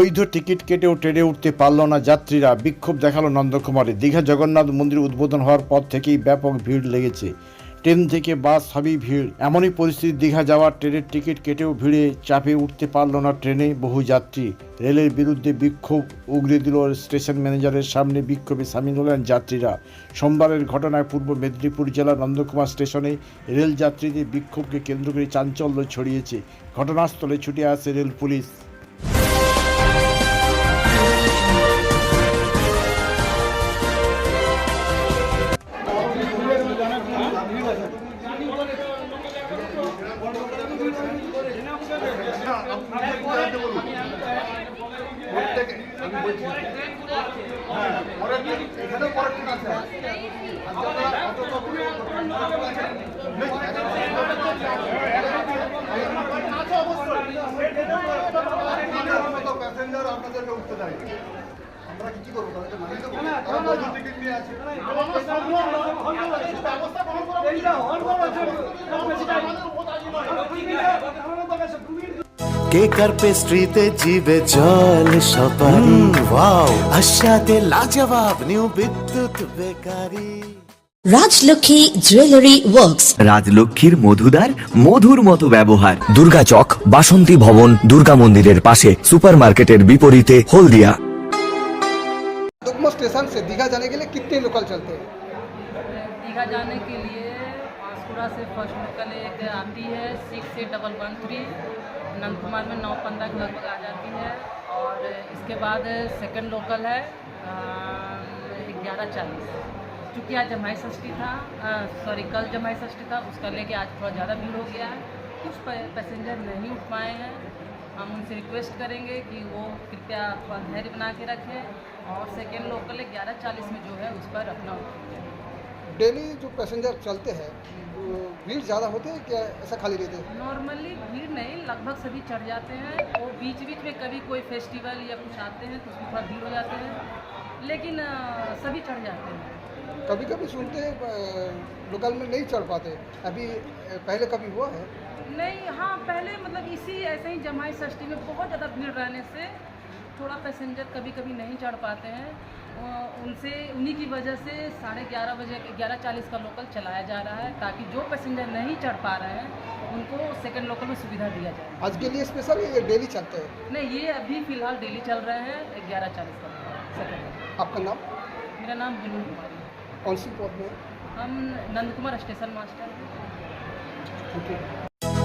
বৈধ টিকিট কেটেও ট্রেনে উঠতে পারল না যাত্রীরা। বিক্ষোভ দেখাল নন্দকুমারে। দীঘা জগন্নাথ মন্দির উদ্বোধন হওয়ার পর থেকেই ব্যাপক ভিড় লেগেছে। ট্রেন থেকে বাস সবই ভিড়। এমনই পরিস্থিতি দীঘা যাওয়ার ট্রেনের টিকিট কেটেও ভিড়ে চাপে উঠতে পারল না ট্রেনে বহু যাত্রী। রেলের বিরুদ্ধে বিক্ষোভ উগরে দিল স্টেশন ম্যানেজারের সামনে বিক্ষোভে সামিল হলেন যাত্রীরা। সোমবারের ঘটনায় পূর্ব মেদিনীপুর জেলার নন্দকুমার স্টেশনে রেল যাত্রীদের বিক্ষোভকে কেন্দ্র করে চাঞ্চল্য ছড়িয়েছে। ঘটনাস্থলে ছুটে আসে রেল পুলিশ। প্যাসেঞ্জার আপনাদেরকে উঠতে দেয় আমরা কি করব তাদেরকে মানিয়ে দেবো টিকিট নিয়ে আছে কেকার পেস্ট্রিতে জিবে জল সপারি ওয়াও আশাতে লাজবাব new Bidyut bakery Rajlakshmi jewellery works রাজলক্ষ্মীর মধুদার মধুর মতো ব্যবহার দুর্গা চক বাসন্তী ভবন দুর্গা মন্দিরের পাশে সুপারমার্কেটের বিপরীতে হলদিয়া दुगमा स्टेशन से दीघा जाने के लिए कितने लोकल चलते हैं दीघा जाने के लिए पांसकुड़ा से फर्स्ट लोकल एक आती है six eight double one three Nandakumar में नौ पंद्रह के लगभग आ जाती है और इसके बाद सेकंड लोकल है ग्यारह चालीस। चूँकि आज जमाई षष्ठी था सॉरी कल जमाई षष्ठी था, उसका लेके आज थोड़ा ज़्यादा भीड़ हो गया है। कुछ पैसेंजर नहीं उठ पाए हैं। हम उनसे रिक्वेस्ट करेंगे कि वो कृपया थोड़ा धैर्य बना के रखें और सेकेंड लोकल है, ग्यारह चालीस में जो है उस पर अपना डेली जो पैसेंजर चलते हैं भीड़ ज़्यादा होते हैं क्या ऐसा खाली रहते हैं? नॉर्मली भीड़ नहीं लगभग सभी चढ़ जाते हैं और बीच बीच में कभी कोई फेस्टिवल या कुछ आते हैं तो उसमें थोड़ा भीड़ हो जाते हैं लेकिन सभी चढ़ जाते हैं। कभी कभी सुनते हैं लोकल में नहीं चढ़ पाते अभी पहले कभी हुआ है? नहीं हाँ पहले मतलब इसी ऐसे ही जमाई षष्ठी में बहुत ज़्यादा भीड़ रहने से थोड़ा पैसेंजर कभी कभी नहीं चढ़ पाते हैं। उनसे उन्हीं की वजह से साढ़े ग्यारह बजे ग्यारह चालीस का लोकल चलाया जा रहा है ताकि जो पैसेंजर नहीं चढ़ पा रहे हैं उनको सेकंड लोकल में सुविधा दिया जाए। आज के लिए स्पेशल ये डेली चलते हैं? नहीं ये अभी फ़िलहाल डेली चल रहे हैं ग्यारह चालीस का सेकंड आपका नाम? मेरा नाम विनू कुमारी है। कौन सी पद में? हम नंद कुमार स्टेशन मास्टर हैं।